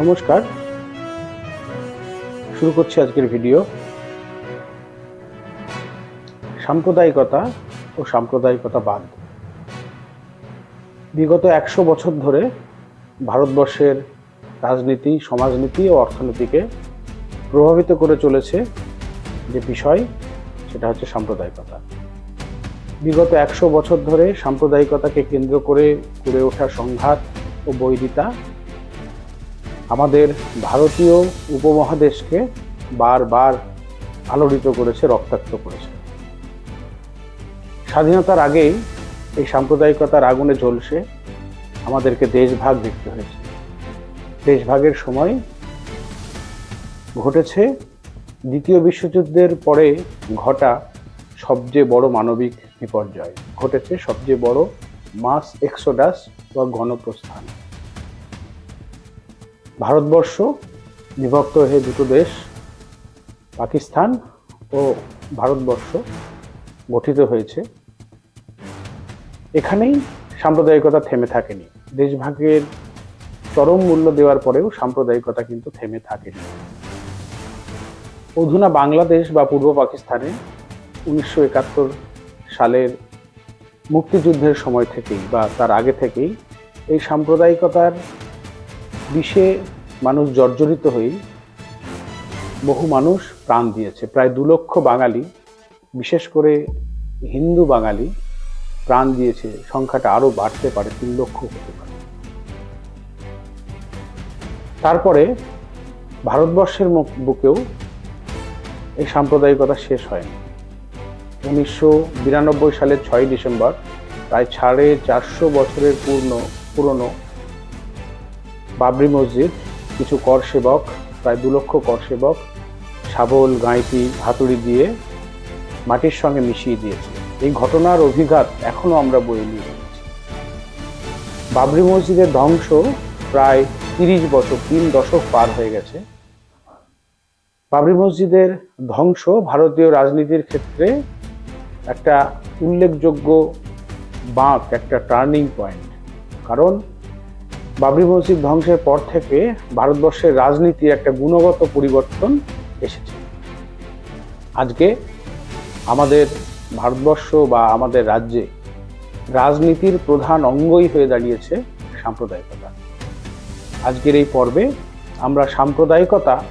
নমস্কার। শুরু করছি আজকের ভিডিও। সাম্প্রদায়িকতা ও সাম্প্রদায়িকতাবাদ বিগত একশো বছর ধরে ভারতবর্ষের রাজনীতি, সমাজনীতি ও অর্থনীতিকে প্রভাবিত করে চলেছে যে বিষয়, সেটা হচ্ছে সাম্প্রদায়িকতা। বিগত একশো বছর ধরে সাম্প্রদায়িকতাকে কেন্দ্র করে গড়ে ওঠা সংঘাত ও বৈরিতা আমাদের ভারতীয় উপমহাদেশকে বারবার আলোড়িত করেছে, রক্তাক্ত করেছে। স্বাধীনতার আগেই এই সাম্প্রদায়িকতার আগুনে জ্বলছে, আমাদেরকে দেশভাগ দেখতে হয়েছে। দেশভাগের সময় ঘটেছে, দ্বিতীয় বিশ্বযুদ্ধের পরে ঘটা সবচেয়ে বড় মানবিক বিপর্যয়। ঘটেছে সবচেয়ে বড় মাস এক্সোডাস বা গণপ্রস্থান ভারতবর্ষ বিভক্ত হয়ে দুটো দেশ, পাকিস্তান ও ভারতবর্ষ গঠিত হয়েছে। এখানেই সাম্প্রদায়িকতা থেমে থাকেনি। দেশভাগের চরম মূল্য দেওয়ার পরেও সাম্প্রদায়িকতা কিন্তু থেমে থাকেনি। অধুনা বাংলাদেশ বা পূর্ব পাকিস্তানে উনিশশো একাত্তর সালের মুক্তিযুদ্ধের সময় থেকেই বা তার আগে থেকেই এই সাম্প্রদায়িকতার বিষে মানুষ জর্জরিত হয়েই বহু মানুষ প্রাণ দিয়েছে। প্রায় দু লক্ষ বাঙালি, বিশেষ করে হিন্দু বাঙালি, প্রাণ দিয়েছে। সংখ্যাটা আরও বাড়তে পারে, তিন লক্ষ হতে পারে। তারপরে ভারতবর্ষের বুকেও এই সাম্প্রদায়িকতা শেষ হয়নি। উনিশশো বিরানব্বই সালের ছয় ডিসেম্বর, প্রায় সাড়ে চারশো বছরের পূর্ণ পুরনো বাবরি মসজিদ, কিছু কর সেবক, প্রায় দু লক্ষ কর সেবক, শাবল গাঁইতি হাতুড়ি দিয়ে মাটির সঙ্গে মিশিয়ে দিয়েছে। এই ঘটনার অভিঘাত এখনও আমরা বয়ে নিয়ে যাচ্ছি বাবরি মসজিদের ধ্বংস প্রায় তিরিশ বছর, তিন দশক পার হয়ে গেছে। বাবরি মসজিদের ধ্বংস ভারতীয় রাজনীতির ক্ষেত্রে একটা উল্লেখযোগ্য বাঁক, একটা টার্নিং পয়েন্ট। কারণ বাবরি মসজিদ ধ্বংসের পর থেকে ভারতবর্ষের রাজনীতির একটা গুণগত পরিবর্তন এসেছে। আজকে আমাদের ভারতবর্ষ বা আমাদের রাজ্যে রাজনীতির প্রধান অঙ্গই হয়ে দাঁড়িয়েছে সাম্প্রদায়িকতা। আজকের এই পর্বে আমরা সাম্প্রদায়িকতা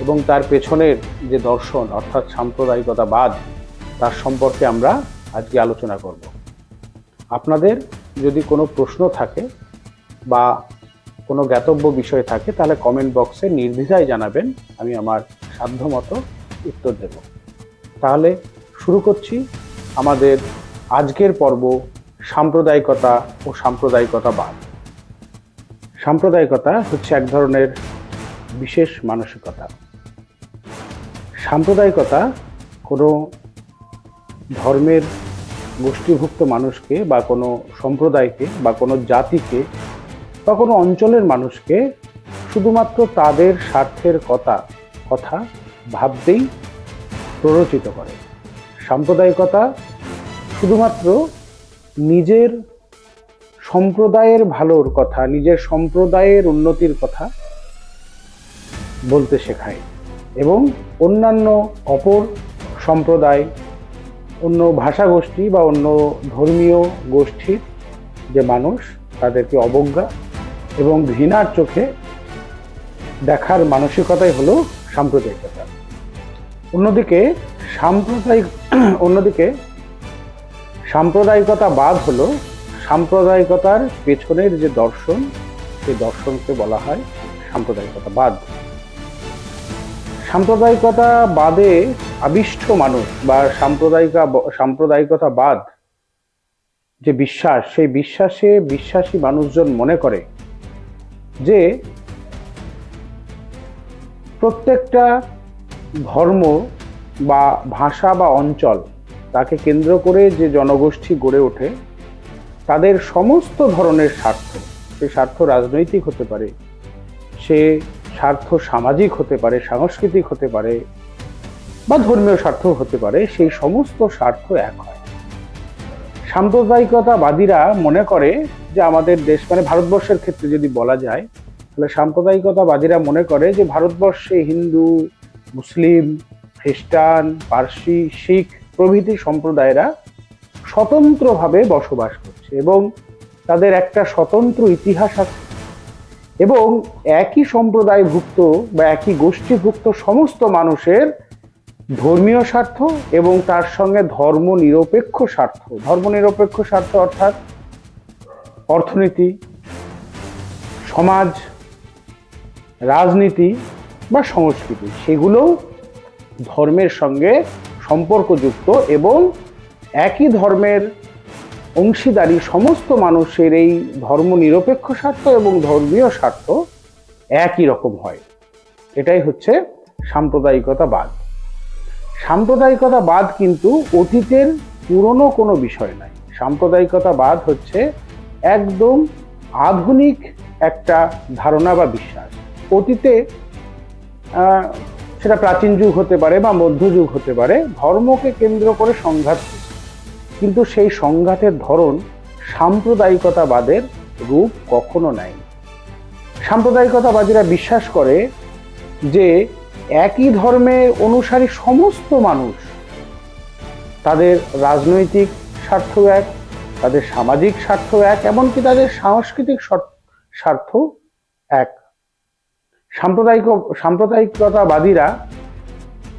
এবং তার পেছনের যে দর্শন, অর্থাৎ সাম্প্রদায়িকতাবাদ, তার সম্পর্কে আমরা আজকে আলোচনা করব। আপনাদের যদি কোনো প্রশ্ন থাকে বা কোনো জ্ঞাতব্য বিষয় থাকে, তাহলে কমেন্ট বক্সে নির্দ্বিধায় জানাবেন, আমি আমার সাধ্যমতো উত্তর দেব। তাহলে শুরু করছি আমাদের আজকের পর্ব সাম্প্রদায়িকতা ও সাম্প্রদায়িকতাবাদ। সাম্প্রদায়িকতা হচ্ছে এক ধরনের বিশেষ মানসিকতা। সাম্প্রদায়িকতা কোনো ধর্মের গোষ্ঠীভুক্ত মানুষকে বা কোনো সম্প্রদায়কে বা কোনো জাতিকে বা কোনো অঞ্চলের মানুষকে শুধুমাত্র তাদের স্বার্থের কথা কথা ভাবতেই প্ররোচিত করে। সাম্প্রদায়িকতা শুধুমাত্র নিজের সম্প্রদায়ের ভালোর কথা, নিজের সম্প্রদায়ের উন্নতির কথা বলতে শেখায় এবং অন্যান্য অপর সম্প্রদায়, অন্য ভাষা গোষ্ঠী বা অন্য ধর্মীয় গোষ্ঠীর যে মানুষ, তাদেরকে অবজ্ঞা এবং ঘৃণার চোখে দেখার মানসিকতাই হলো সাম্প্রদায়িকতা। অন্যদিকে সাম্প্রদায়িক, অন্যদিকে সাম্প্রদায়িকতা বাদ হলো সাম্প্রদায়িকতার পেছনের যে দর্শন, সেই দর্শনকে বলা হয় সাম্প্রদায়িকতা বাদ। সাম্প্রদায়িকতা বাদে আবিষ্ট মানুষ বা সাম্প্রদায়িকা, সাম্প্রদায়িকতা বাদ যে বিশ্বাস, সেই বিশ্বাসে বিশ্বাসী মানুষজন মনে করে যে প্রত্যেকটা ধর্ম বা ভাষা বা অঞ্চল তাকে কেন্দ্র করে যে জনগোষ্ঠী গড়ে ওঠে, তাদের সমস্ত ধরনের স্বার্থ, সে স্বার্থ রাজনৈতিক হতে পারে, সে স্বার্থ সামাজিক হতে পারে, সাংস্কৃতিক হতে পারে বা ধর্মীয় স্বার্থ হতে পারে, সেই সমস্ত স্বার্থ এক হয়। সাম্প্রদায়িকতাবাদীরা মনে করে যে আমাদের দেশ মানে ভারতবর্ষের ক্ষেত্রে যদি বলা যায়, তাহলে সাম্প্রদায়িকতাবাদীরা মনে করে যে ভারতবর্ষে হিন্দু, মুসলিম, খ্রিস্টান, পার্সি, শিখ প্রভৃতি সম্প্রদায়েরা স্বতন্ত্রভাবে বসবাস করছে এবং তাদের একটা স্বতন্ত্র ইতিহাস আছে। এবং একই সম্প্রদায়ভুক্ত বা একই গোষ্ঠীভুক্ত সমস্ত মানুষের ধর্মীয় স্বার্থ এবং তার সঙ্গে ধর্ম নিরপেক্ষ স্বার্থ। ধর্ম নিরপেক্ষ স্বার্থ অর্থাৎ অর্থনীতি, সমাজ, রাজনীতি বা সংস্কৃতি। সেগুলোও ধর্মের সঙ্গে সম্পর্কযুক্ত এবং একই ধর্মের অংশীদারি সমস্ত মানুষের এই ধর্ম নিরপেক্ষ স্বার্থ এবং ধর্মীয় স্বার্থ একই রকম হয়। এটাই হচ্ছে সাম্প্রদায়িকতাবাদ। সাম্প্রদায়িকতাবাদ কিন্তু অতীতের পুরনো কোনো বিষয় নয় সাম্প্রদায়িকতাবাদ হচ্ছে একদম আধুনিক একটা ধারণা বা বিশ্বাস। অতীতে সেটা প্রাচীন যুগ হতে পারে বা মধ্যযুগ হতে পারে, ধর্মকে কেন্দ্র করে সংঘাত কিন্তু সেই সংঘাতের ধরন সাম্প্রদায়িকতাবাদের রূপ কখনো নেয়নি। সাম্প্রদায়িকতাবাদীরা বিশ্বাস করে যে একই ধর্মের অনুসারী সমস্ত মানুষ। তাদের রাজনৈতিক স্বার্থ এক, তাদের সামাজিক স্বার্থ এক, এমনকি তাদের সাংস্কৃতিক স্বার্থ- স্বার্থ এক। সাম্প্রদায়িক, সাম্প্রদায়িকতাবাদীরা,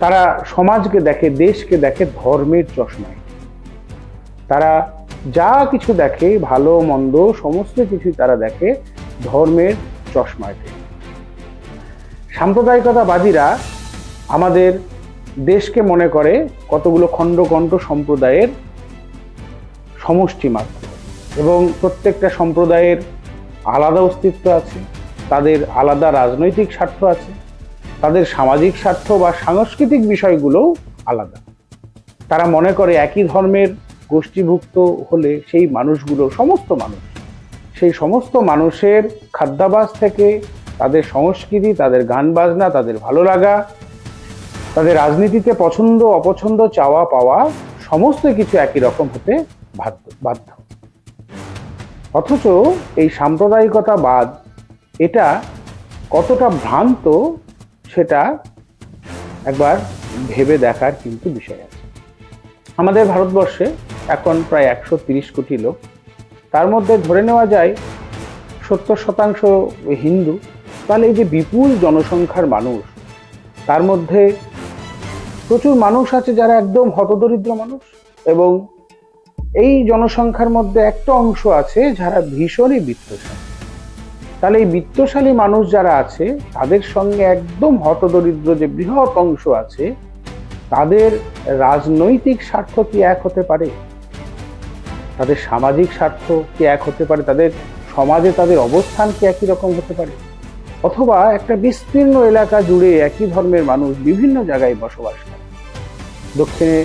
তারা সমাজকে দেখে, দেশকে দেখে ধর্মের চশমায়। তারা যা কিছু দেখে, ভালো, মন্দ, সমস্ত কিছুই তারা দেখে ধর্মের চশমায়। সাম্প্রদায়িকতাবাদীরা আমাদের দেশকে মনে করে কতগুলো খণ্ড কণ্ঠ সম্প্রদায়ের সমষ্টি মাত্র এবং প্রত্যেকটা সম্প্রদায়ের আলাদা অস্তিত্ব আছে, তাদের আলাদা রাজনৈতিক স্বার্থ আছে, তাদের সামাজিক স্বার্থ বা সাংস্কৃতিক বিষয়গুলোও আলাদা। তারা মনে করে একই ধর্মের গোষ্ঠীভুক্ত হলে সেই মানুষগুলো সমস্ত মানুষ। সেই সমস্ত মানুষের খাদ্যাভাস থেকে তাদের সংস্কৃতি, তাদের গান বাজনা, তাদের ভালো লাগা, তাদের রাজনীতিতে পছন্দ, অপছন্দ, চাওয়া পাওয়া, সমস্ত কিছু একই রকম হতে বাধ্য বাধ্য। অথচ এই সাম্প্রদায়িকতাবাদ এটা কতটা ভ্রান্ত, সেটা একবার ভেবে দেখার কিন্তু বিষয় আছে। আমাদের ভারতবর্ষে এখন প্রায় একশো তিরিশ কোটি লোক। তার মধ্যে ধরে নেওয়া যায় সত্তর শতাংশ হিন্দু। তাহলে এই যে বিপুল জনসংখ্যার মানুষ, তার মধ্যে প্রচুর মানুষ আছে যারা একদম হতদরিদ্র মানুষ এবং এই জনসংখ্যার মধ্যে একটা অংশ আছে যারা ভীষণই বিত্তশালী। তাহলে এই বিত্তশালী মানুষ যারা আছে, তাদের সঙ্গে একদম হতদরিদ্র যে বৃহৎ অংশ আছে, তাদের রাজনৈতিক স্বার্থ কি এক হতে পারে? তাদের সামাজিক স্বার্থ কি এক হতে পারে? তাদের সমাজে তাদের অবস্থান কি একই রকম হতে পারে? অথবা একটা বিস্তীর্ণ এলাকা জুড়ে একই ধর্মের মানুষ বিভিন্ন জায়গায় বসবাস করে। দক্ষিণে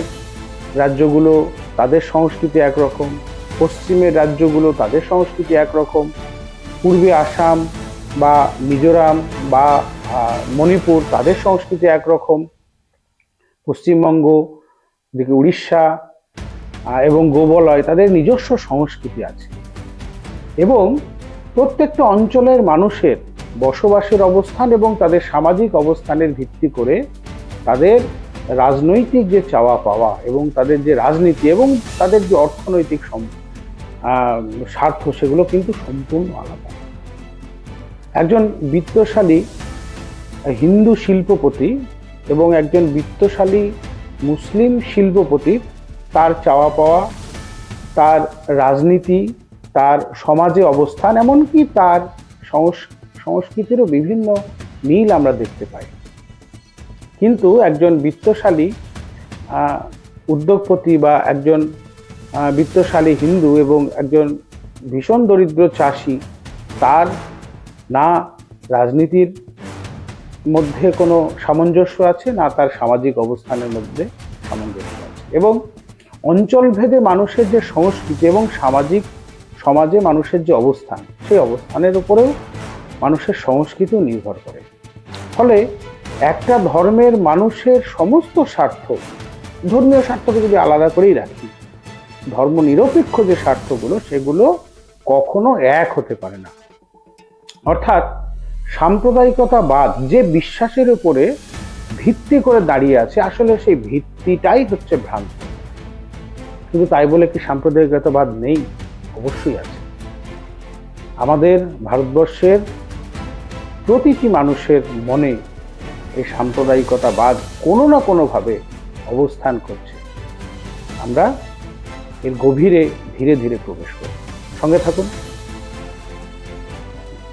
রাজ্যগুলো তাদের সংস্কৃতি একরকম, পশ্চিমের রাজ্যগুলো তাদের সংস্কৃতি একরকম, পূর্বে আসাম বা মিজোরাম বা মণিপুর তাদের সংস্কৃতি একরকম, পশ্চিমবঙ্গ দিকে উড়িষ্যা এবং গোবলয় তাদের নিজস্ব সংস্কৃতি আছে। এবং প্রত্যেকটা অঞ্চলের মানুষের বসবাসের অবস্থান এবং তাদের সামাজিক অবস্থানের ভিত্তি করে তাদের রাজনৈতিক যে চাওয়া পাওয়া এবং তাদের যে রাজনীতি এবং তাদের যে অর্থনৈতিক স্বার্থ, সেগুলো কিন্তু সম্পূর্ণ আলাদা। একজন বিত্তশালী হিন্দু শিল্পপতি এবং একজন বিত্তশালী মুসলিম শিল্পপতি, তার চাওয়া পাওয়া, তার রাজনীতি, তার সমাজে অবস্থান, এমনকি তার সংস- সংস্কৃতিরও বিভিন্ন মিল আমরা দেখতে পাই। কিন্তু একজন বিত্তশালী উদ্যোগপতি বা একজন বিত্তশালী হিন্দু এবং একজন ভীষণ দরিদ্র চাষি, তার না রাজনীতির মধ্যে কোনো সামঞ্জস্য আছে, না তার সামাজিক অবস্থানের মধ্যে সামঞ্জস্য আছে। এবং অঞ্চলভেদে মানুষের যে সংস্কৃতি এবং সামাজিক সমাজে মানুষের যে অবস্থান, সেই অবস্থানের উপরেও মানুষের সংস্কৃতিও নির্ভর করে। ফলে একটা ধর্মের মানুষের সমস্ত স্বার্থ, ধর্মীয় স্বার্থকে যদি আলাদা করেই রাখি ধর্ম নিরপেক্ষ যে স্বার্থগুলো, সেগুলো কখনো এক হতে পারে না। অর্থাৎ সাম্প্রদায়িকতাবাদ যে বিশ্বাসের উপরে ভিত্তি করে দাঁড়িয়ে আছে, আসলে সেই ভিত্তিটাই হচ্ছে ভ্রান্ত। কিন্তু তাই বলে কি সাম্প্রদায়িকতাবাদ নেই? অবশ্যই আছে। আমাদের ভারতবর্ষের প্রতিটি মানুষের মনে এই সাম্প্রদায়িকতাবাদ কোনো না কোনোভাবে অবস্থান করছে। আমরা এর গভীরে ধীরে ধীরে প্রবেশ করি সঙ্গে থাকুন।